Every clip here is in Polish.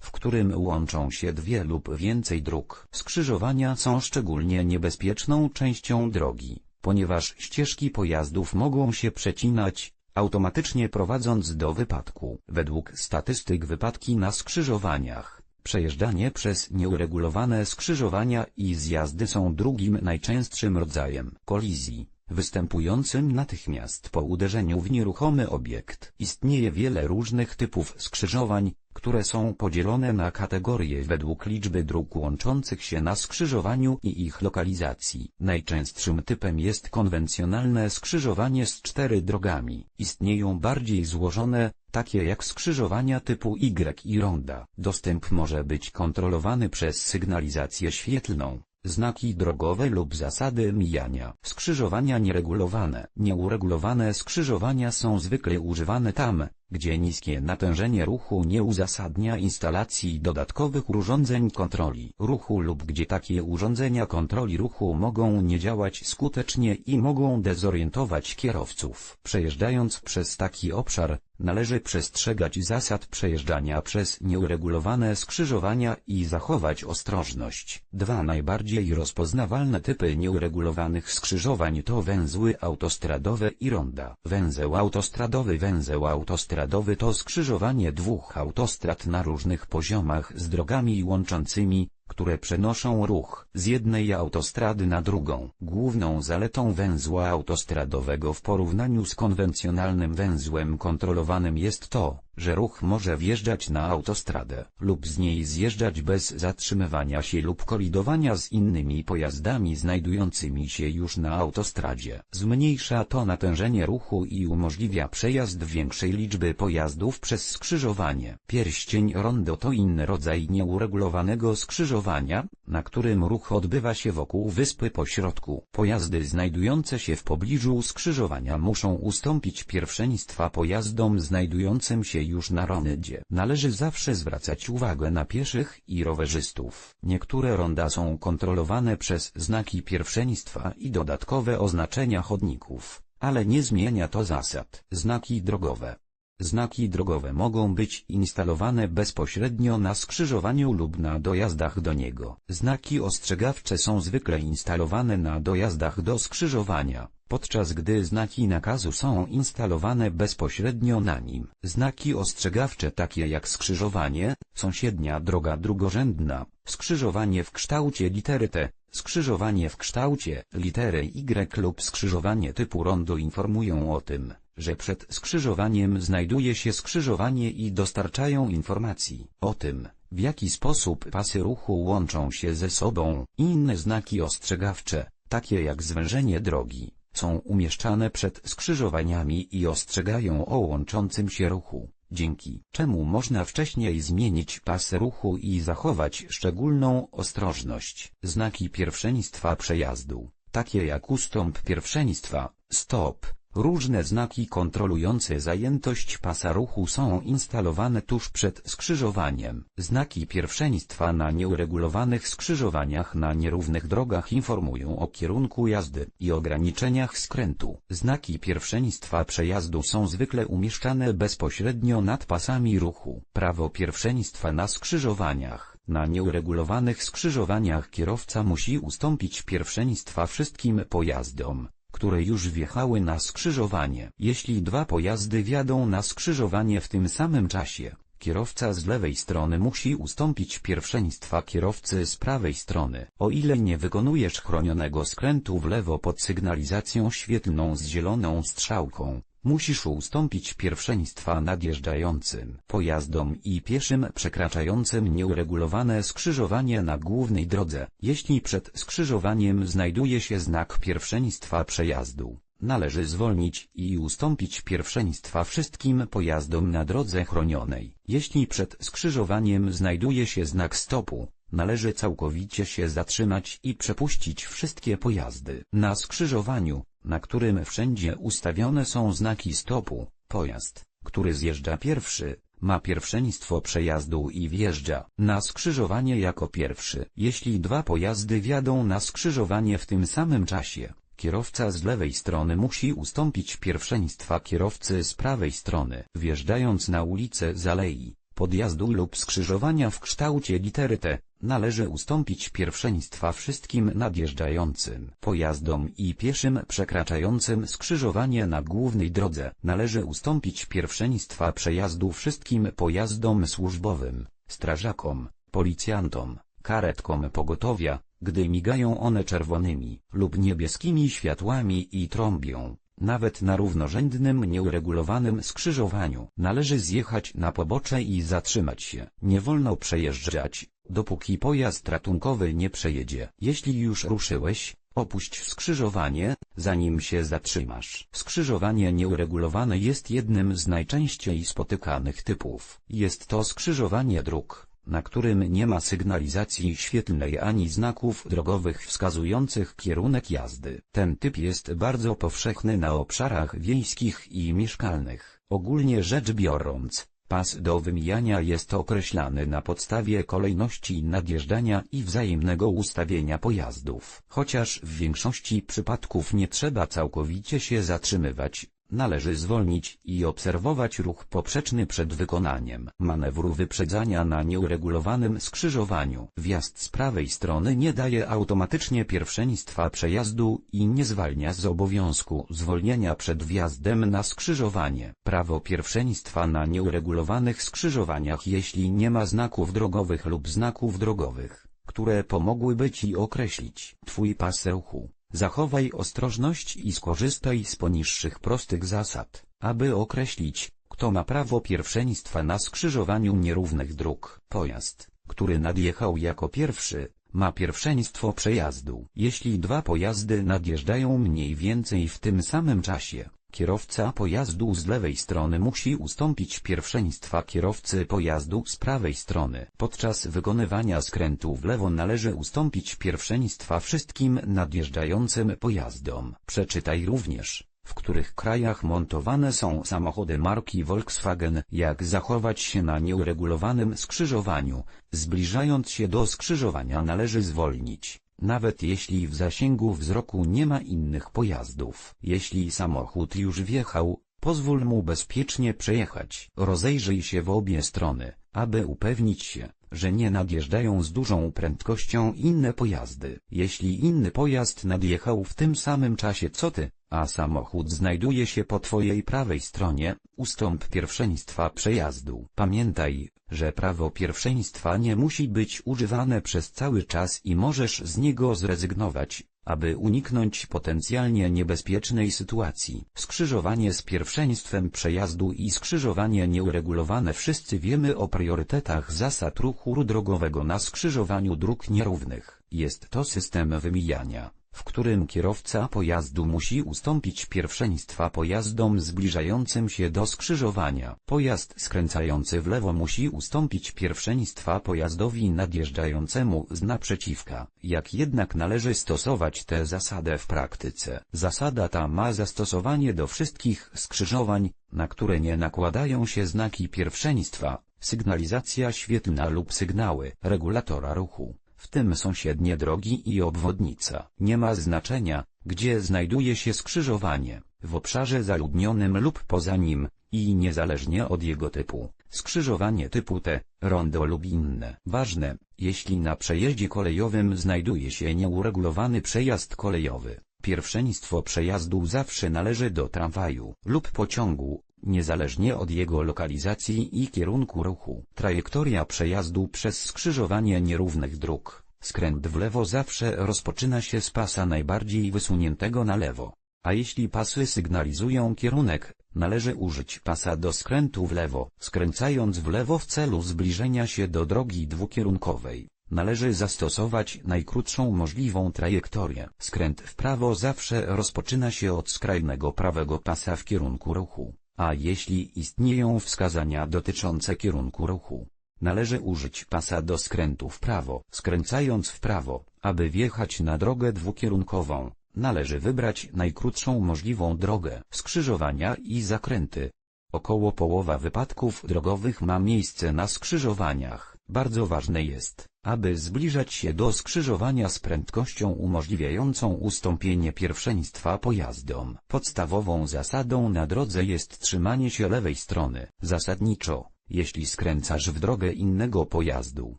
w którym łączą się dwie lub więcej dróg. Skrzyżowania są szczególnie niebezpieczną częścią drogi, ponieważ ścieżki pojazdów mogą się przecinać, automatycznie prowadząc do wypadku. Według statystyk wypadki na skrzyżowaniach, przejeżdżanie przez nieuregulowane skrzyżowania i zjazdy są drugim najczęstszym rodzajem kolizji występującym natychmiast po uderzeniu w nieruchomy obiekt. Istnieje wiele różnych typów skrzyżowań, które są podzielone na kategorie według liczby dróg łączących się na skrzyżowaniu i ich lokalizacji. Najczęstszym typem jest konwencjonalne skrzyżowanie z cztery drogami. Istnieją bardziej złożone, takie jak skrzyżowania typu Y i ronda. Dostęp może być kontrolowany przez sygnalizację świetlną, znaki drogowe lub zasady mijania. Skrzyżowania nieregulowane. Nieuregulowane skrzyżowania są zwykle używane tam, gdzie niskie natężenie ruchu nie uzasadnia instalacji dodatkowych urządzeń kontroli ruchu lub gdzie takie urządzenia kontroli ruchu mogą nie działać skutecznie i mogą dezorientować kierowców. Przejeżdżając przez taki obszar, należy przestrzegać zasad przejeżdżania przez nieuregulowane skrzyżowania i zachować ostrożność. Dwa najbardziej rozpoznawalne typy nieuregulowanych skrzyżowań to węzły autostradowe i ronda. Węzeł autostradowy Węzeł autostradowy to skrzyżowanie dwóch autostrad na różnych poziomach z drogami łączącymi, które przenoszą ruch z jednej autostrady na drugą. Główną zaletą węzła autostradowego w porównaniu z konwencjonalnym węzłem kontrolowanym jest to, że ruch może wjeżdżać na autostradę lub z niej zjeżdżać bez zatrzymywania się lub kolidowania z innymi pojazdami znajdującymi się już na autostradzie. Zmniejsza to natężenie ruchu i umożliwia przejazd większej liczby pojazdów przez skrzyżowanie. Pierścień rondo to inny rodzaj nieuregulowanego skrzyżowania, na którym ruch odbywa się wokół wyspy pośrodku. Pojazdy znajdujące się w pobliżu skrzyżowania muszą ustąpić pierwszeństwa pojazdom znajdującym się już na rondzie. Należy zawsze zwracać uwagę na pieszych i rowerzystów. Niektóre ronda są kontrolowane przez znaki pierwszeństwa i dodatkowe oznaczenia chodników, ale nie zmienia to zasad. Znaki drogowe Znaki drogowe mogą być instalowane bezpośrednio na skrzyżowaniu lub na dojazdach do niego. Znaki ostrzegawcze są zwykle instalowane na dojazdach do skrzyżowania, podczas gdy znaki nakazu są instalowane bezpośrednio na nim. Znaki ostrzegawcze takie jak skrzyżowanie, sąsiednia droga drugorzędna, skrzyżowanie w kształcie litery T, skrzyżowanie w kształcie litery Y lub skrzyżowanie typu rondo informują o tym, że przed skrzyżowaniem znajduje się skrzyżowanie i dostarczają informacji o tym, w jaki sposób pasy ruchu łączą się ze sobą. Inne znaki ostrzegawcze, takie jak zwężenie drogi, są umieszczane przed skrzyżowaniami i ostrzegają o łączącym się ruchu, dzięki czemu można wcześniej zmienić pas ruchu i zachować szczególną ostrożność. Znaki pierwszeństwa przejazdu, takie jak ustąp pierwszeństwa, stop, Różne znaki kontrolujące zajętość pasa ruchu są instalowane tuż przed skrzyżowaniem. Znaki pierwszeństwa na nieuregulowanych skrzyżowaniach na nierównych drogach informują o kierunku jazdy i ograniczeniach skrętu. Znaki pierwszeństwa przejazdu są zwykle umieszczane bezpośrednio nad pasami ruchu. Prawo pierwszeństwa na skrzyżowaniach. Na nieuregulowanych skrzyżowaniach kierowca musi ustąpić pierwszeństwa wszystkim pojazdom które już wjechały na skrzyżowanie. Jeśli dwa pojazdy wjadą na skrzyżowanie w tym samym czasie, kierowca z lewej strony musi ustąpić pierwszeństwa kierowcy z prawej strony. O ile nie wykonujesz chronionego skrętu w lewo pod sygnalizacją świetlną z zieloną strzałką, Musisz ustąpić pierwszeństwa nadjeżdżającym pojazdom i pieszym przekraczającym nieuregulowane skrzyżowanie na głównej drodze. Jeśli przed skrzyżowaniem znajduje się znak pierwszeństwa przejazdu, należy zwolnić i ustąpić pierwszeństwa wszystkim pojazdom na drodze chronionej. Jeśli przed skrzyżowaniem znajduje się znak stopu, należy całkowicie się zatrzymać i przepuścić wszystkie pojazdy. Na skrzyżowaniu, na którym wszędzie ustawione są znaki stopu, pojazd, który zjeżdża pierwszy, ma pierwszeństwo przejazdu i wjeżdża na skrzyżowanie jako pierwszy. Jeśli dwa pojazdy wjadą na skrzyżowanie w tym samym czasie, kierowca z lewej strony musi ustąpić pierwszeństwa kierowcy z prawej strony. Wjeżdżając na ulicę z alei, podjazdu lub skrzyżowania w kształcie litery T, należy ustąpić pierwszeństwa wszystkim nadjeżdżającym pojazdom i pieszym przekraczającym skrzyżowanie na głównej drodze. Należy ustąpić pierwszeństwa przejazdu wszystkim pojazdom służbowym, strażakom, policjantom, karetkom pogotowia, gdy migają one czerwonymi lub niebieskimi światłami i trąbią. Nawet na równorzędnym nieuregulowanym skrzyżowaniu należy zjechać na pobocze i zatrzymać się. Nie wolno przejeżdżać, dopóki pojazd ratunkowy nie przejedzie. Jeśli już ruszyłeś, opuść skrzyżowanie, zanim się zatrzymasz. Skrzyżowanie nieuregulowane jest jednym z najczęściej spotykanych typów. Jest to skrzyżowanie dróg na którym nie ma sygnalizacji świetlnej ani znaków drogowych wskazujących kierunek jazdy. Ten typ jest bardzo powszechny na obszarach wiejskich i mieszkalnych. Ogólnie rzecz biorąc, pas do wymijania jest określany na podstawie kolejności nadjeżdżania i wzajemnego ustawienia pojazdów. Chociaż w większości przypadków nie trzeba całkowicie się zatrzymywać, Należy zwolnić i obserwować ruch poprzeczny przed wykonaniem manewru wyprzedzania na nieuregulowanym skrzyżowaniu. Wjazd z prawej strony nie daje automatycznie pierwszeństwa przejazdu i nie zwalnia z obowiązku zwolnienia przed wjazdem na skrzyżowanie. Prawo pierwszeństwa na nieuregulowanych skrzyżowaniach jeśli nie ma znaków drogowych lub znaków drogowych, które pomogłyby Ci określić Twój pas ruchu. Zachowaj ostrożność i skorzystaj z poniższych prostych zasad, aby określić, kto ma prawo pierwszeństwa na skrzyżowaniu nierównych dróg. Pojazd, który nadjechał jako pierwszy, ma pierwszeństwo przejazdu. Jeśli dwa pojazdy nadjeżdżają mniej więcej w tym samym czasie, Kierowca pojazdu z lewej strony musi ustąpić pierwszeństwa kierowcy pojazdu z prawej strony. Podczas wykonywania skrętu w lewo należy ustąpić pierwszeństwa wszystkim nadjeżdżającym pojazdom. Przeczytaj również, w których krajach montowane są samochody marki Volkswagen, jak zachować się na nieuregulowanym skrzyżowaniu. Zbliżając się do skrzyżowania należy zwolnić nawet jeśli w zasięgu wzroku nie ma innych pojazdów. Jeśli samochód już wjechał, pozwól mu bezpiecznie przejechać. Rozejrzyj się w obie strony, aby upewnić się, że nie nadjeżdżają z dużą prędkością inne pojazdy. Jeśli inny pojazd nadjechał w tym samym czasie co ty, a samochód znajduje się po twojej prawej stronie, ustąp pierwszeństwa przejazdu. Pamiętaj, że prawo pierwszeństwa nie musi być używane przez cały czas i możesz z niego zrezygnować, aby uniknąć potencjalnie niebezpiecznej sytuacji. Skrzyżowanie z pierwszeństwem przejazdu i skrzyżowanie nieuregulowane Wszyscy wiemy o priorytetach zasad ruchu drogowego na skrzyżowaniu dróg nierównych. Jest to system wymijania w którym kierowca pojazdu musi ustąpić pierwszeństwa pojazdom zbliżającym się do skrzyżowania. Pojazd skręcający w lewo musi ustąpić pierwszeństwa pojazdowi nadjeżdżającemu z naprzeciwka. Jak jednak należy stosować tę zasadę w praktyce? Zasada ta ma zastosowanie do wszystkich skrzyżowań, na które nie nakładają się znaki pierwszeństwa, sygnalizacja świetlna lub sygnały regulatora ruchu w tym sąsiednie drogi i obwodnica. Nie ma znaczenia, gdzie znajduje się skrzyżowanie, w obszarze zaludnionym lub poza nim, i niezależnie od jego typu. Skrzyżowanie typu T, rondo lub inne. Ważne, jeśli na przejeździe kolejowym znajduje się nieuregulowany przejazd kolejowy, pierwszeństwo przejazdu zawsze należy do tramwaju lub pociągu, niezależnie od jego lokalizacji i kierunku ruchu. Trajektoria przejazdu przez skrzyżowanie nierównych dróg. Skręt w lewo zawsze rozpoczyna się z pasa najbardziej wysuniętego na lewo. A jeśli pasy sygnalizują kierunek, należy użyć pasa do skrętu w lewo. Skręcając w lewo w celu zbliżenia się do drogi dwukierunkowej, należy zastosować najkrótszą możliwą trajektorię. Skręt w prawo zawsze rozpoczyna się od skrajnego prawego pasa w kierunku ruchu a jeśli istnieją wskazania dotyczące kierunku ruchu, należy użyć pasa do skrętu w prawo. Skręcając w prawo, aby wjechać na drogę dwukierunkową, należy wybrać najkrótszą możliwą drogę. Skrzyżowania i zakręty. Około połowa wypadków drogowych ma miejsce na skrzyżowaniach. Bardzo ważne jest, aby zbliżać się do skrzyżowania z prędkością umożliwiającą ustąpienie pierwszeństwa pojazdom. Podstawową zasadą na drodze jest trzymanie się lewej strony. Zasadniczo, jeśli skręcasz w drogę innego pojazdu,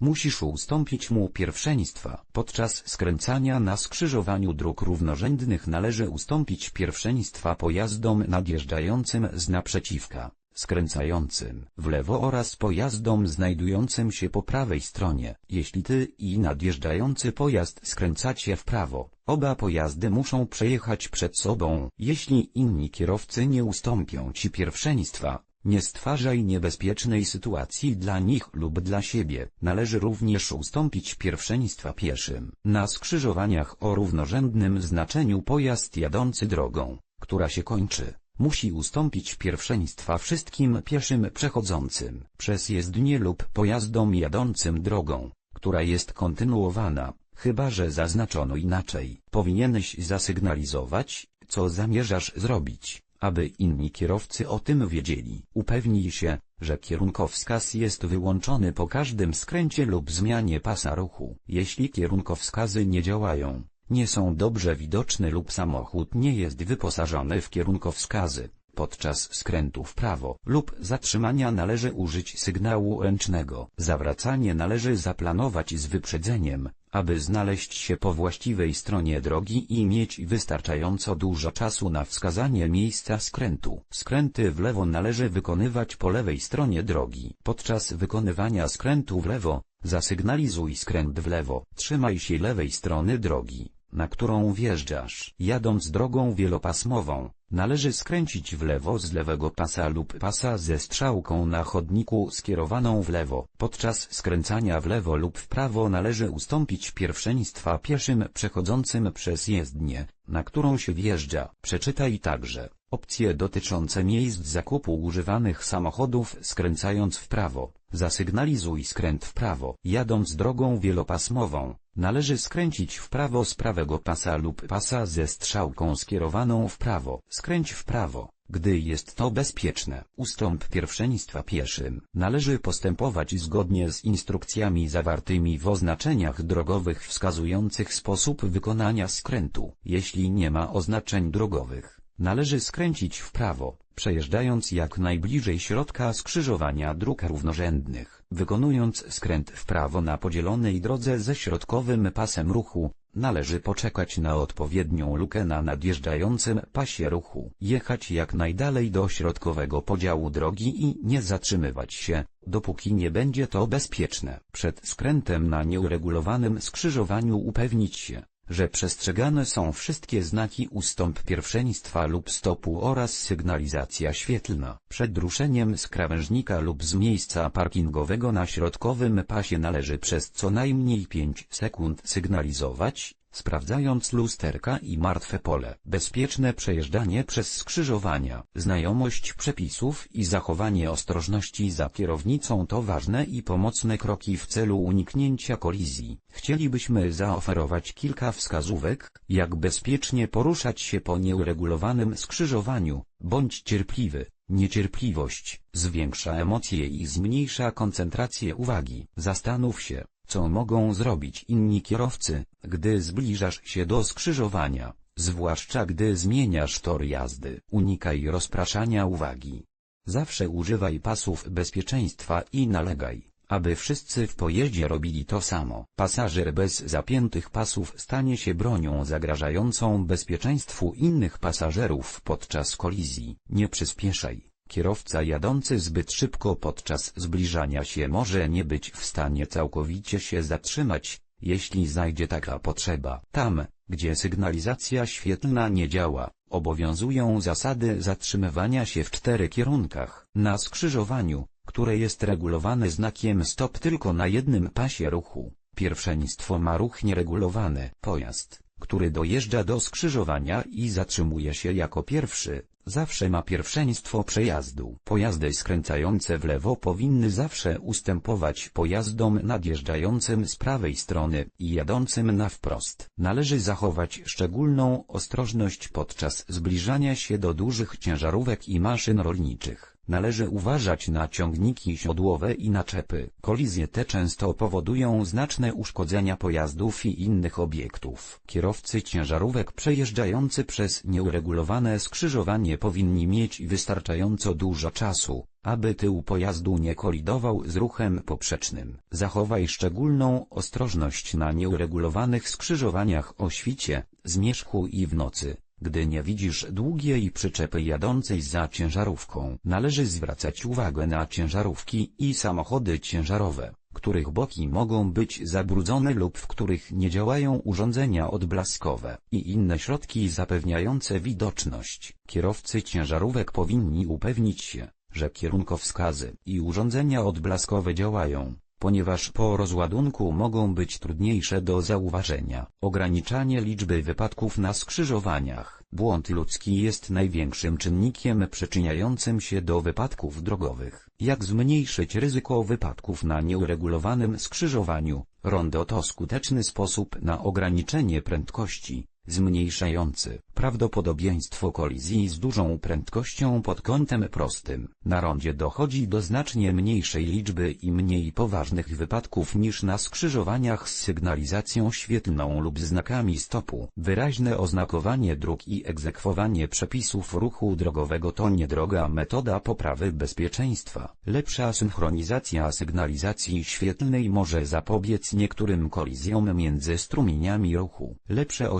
musisz ustąpić mu pierwszeństwa. Podczas skręcania na skrzyżowaniu dróg równorzędnych należy ustąpić pierwszeństwa pojazdom nadjeżdżającym z naprzeciwka, skręcającym w lewo oraz pojazdom znajdującym się po prawej stronie. Jeśli ty i nadjeżdżający pojazd skręcacie w prawo, oba pojazdy muszą przejechać przed sobą. Jeśli inni kierowcy nie ustąpią ci pierwszeństwa, nie stwarzaj niebezpiecznej sytuacji dla nich lub dla siebie. Należy również ustąpić pierwszeństwa pieszym. Na skrzyżowaniach o równorzędnym znaczeniu pojazd jadący drogą, która się kończy, musi ustąpić pierwszeństwa wszystkim pieszym przechodzącym przez jezdnię lub pojazdom jadącym drogą, która jest kontynuowana, chyba że zaznaczono inaczej. Powinieneś zasygnalizować, co zamierzasz zrobić aby inni kierowcy o tym wiedzieli. Upewnij się, że kierunkowskaz jest wyłączony po każdym skręcie lub zmianie pasa ruchu. Jeśli kierunkowskazy nie działają, nie są dobrze widoczne lub samochód nie jest wyposażony w kierunkowskazy, podczas skrętu w prawo lub zatrzymania należy użyć sygnału ręcznego. Zawracanie należy zaplanować z wyprzedzeniem, aby znaleźć się po właściwej stronie drogi i mieć wystarczająco dużo czasu na wskazanie miejsca skrętu. Skręty w lewo należy wykonywać po lewej stronie drogi. Podczas wykonywania skrętu w lewo, zasygnalizuj skręt w lewo. Trzymaj się lewej strony drogi, na którą wjeżdżasz. Jadąc drogą wielopasmową, należy skręcić w lewo z lewego pasa lub pasa ze strzałką na chodniku skierowaną w lewo. Podczas skręcania w lewo lub w prawo należy ustąpić pierwszeństwa pieszym przechodzącym przez jezdnię, na którą się wjeżdża. Przeczytaj także opcje dotyczące miejsc zakupu używanych samochodów skręcając w prawo. Zasygnalizuj skręt w prawo. Jadąc drogą wielopasmową, należy skręcić w prawo z prawego pasa lub pasa ze strzałką skierowaną w prawo. Skręć w prawo, gdy jest to bezpieczne. Ustąp pierwszeństwa pieszym. Należy postępować zgodnie z instrukcjami zawartymi w oznaczeniach drogowych wskazujących sposób wykonania skrętu. Jeśli nie ma oznaczeń drogowych, należy skręcić w prawo, przejeżdżając jak najbliżej środka skrzyżowania dróg równorzędnych. Wykonując skręt w prawo na podzielonej drodze ze środkowym pasem ruchu, należy poczekać na odpowiednią lukę na nadjeżdżającym pasie ruchu. Jechać jak najdalej do środkowego podziału drogi i nie zatrzymywać się, dopóki nie będzie to bezpieczne. Przed skrętem na nieuregulowanym skrzyżowaniu upewnić się, że przestrzegane są wszystkie znaki ustąp pierwszeństwa lub stopu oraz sygnalizacja świetlna. Przed ruszeniem z krawężnika lub z miejsca parkingowego na środkowym pasie należy przez co najmniej 5 sekund sygnalizować, sprawdzając lusterka i martwe pole. Bezpieczne przejeżdżanie przez skrzyżowania, znajomość przepisów i zachowanie ostrożności za kierownicą to ważne i pomocne kroki w celu uniknięcia kolizji. Chcielibyśmy zaoferować kilka wskazówek, jak bezpiecznie poruszać się po nieuregulowanym skrzyżowaniu. Bądź cierpliwy. Niecierpliwość zwiększa emocje i zmniejsza koncentrację uwagi. Zastanów się, co mogą zrobić inni kierowcy, gdy zbliżasz się do skrzyżowania, zwłaszcza gdy zmieniasz tor jazdy. Unikaj rozpraszania uwagi. Zawsze używaj pasów bezpieczeństwa i nalegaj, aby wszyscy w pojeździe robili to samo. Pasażer bez zapiętych pasów stanie się bronią zagrażającą bezpieczeństwu innych pasażerów podczas kolizji. Nie przyspieszaj. Kierowca jadący zbyt szybko podczas zbliżania się może nie być w stanie całkowicie się zatrzymać, jeśli zajdzie taka potrzeba. Tam, gdzie sygnalizacja świetlna nie działa, obowiązują zasady zatrzymywania się w czterech kierunkach. Na skrzyżowaniu, które jest regulowane znakiem stop tylko na jednym pasie ruchu, pierwszeństwo ma ruch nieregulowany. Pojazd, który dojeżdża do skrzyżowania i zatrzymuje się jako pierwszy, zawsze ma pierwszeństwo przejazdu. Pojazdy skręcające w lewo powinny zawsze ustępować pojazdom nadjeżdżającym z prawej strony i jadącym na wprost. Należy zachować szczególną ostrożność podczas zbliżania się do dużych ciężarówek i maszyn rolniczych. Należy uważać na ciągniki siodłowe i naczepy. Kolizje te często powodują znaczne uszkodzenia pojazdów i innych obiektów. Kierowcy ciężarówek przejeżdżający przez nieuregulowane skrzyżowanie powinni mieć wystarczająco dużo czasu, aby tył pojazdu nie kolidował z ruchem poprzecznym. Zachowaj szczególną ostrożność na nieuregulowanych skrzyżowaniach o świcie, zmierzchu i w nocy. Gdy nie widzisz długiej przyczepy jadącej za ciężarówką, należy zwracać uwagę na ciężarówki i samochody ciężarowe, których boki mogą być zabrudzone lub w których nie działają urządzenia odblaskowe i inne środki zapewniające widoczność. Kierowcy ciężarówek powinni upewnić się, że kierunkowskazy i urządzenia odblaskowe działają ponieważ po rozładunku mogą być trudniejsze do zauważenia. Ograniczanie liczby wypadków na skrzyżowaniach. Błąd ludzki jest największym czynnikiem przyczyniającym się do wypadków drogowych. Jak zmniejszyć ryzyko wypadków na nieuregulowanym skrzyżowaniu? Rondo to skuteczny sposób na ograniczenie prędkości, zmniejszający prawdopodobieństwo kolizji z dużą prędkością pod kątem prostym. Na rondzie dochodzi do znacznie mniejszej liczby i mniej poważnych wypadków niż na skrzyżowaniach z sygnalizacją świetlną lub znakami stopu. Wyraźne oznakowanie dróg i egzekwowanie przepisów ruchu drogowego to niedroga metoda poprawy bezpieczeństwa. Lepsza synchronizacja sygnalizacji świetlnej może zapobiec niektórym kolizjom między strumieniami ruchu. Lepsze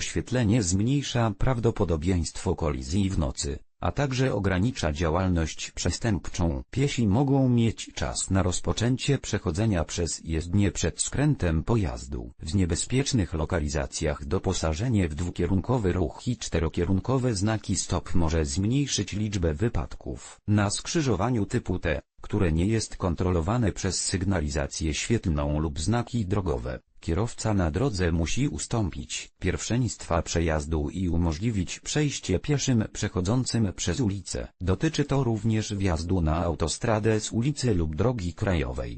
oświetlenie zmniejsza prawdopodobieństwo kolizji w nocy, a także ogranicza działalność przestępczą. Piesi mogą mieć czas na rozpoczęcie przechodzenia przez jezdnię przed skrętem pojazdu. W niebezpiecznych lokalizacjach doposażenie w dwukierunkowy ruch i czterokierunkowe znaki stop może zmniejszyć liczbę wypadków. Na skrzyżowaniu typu T, które nie jest kontrolowane przez sygnalizację świetlną lub znaki drogowe, Kierowca na drodze musi ustąpić pierwszeństwa przejazdu i umożliwić przejście pieszym przechodzącym przez ulicę. Dotyczy to również wjazdu na autostradę z ulicy lub drogi krajowej.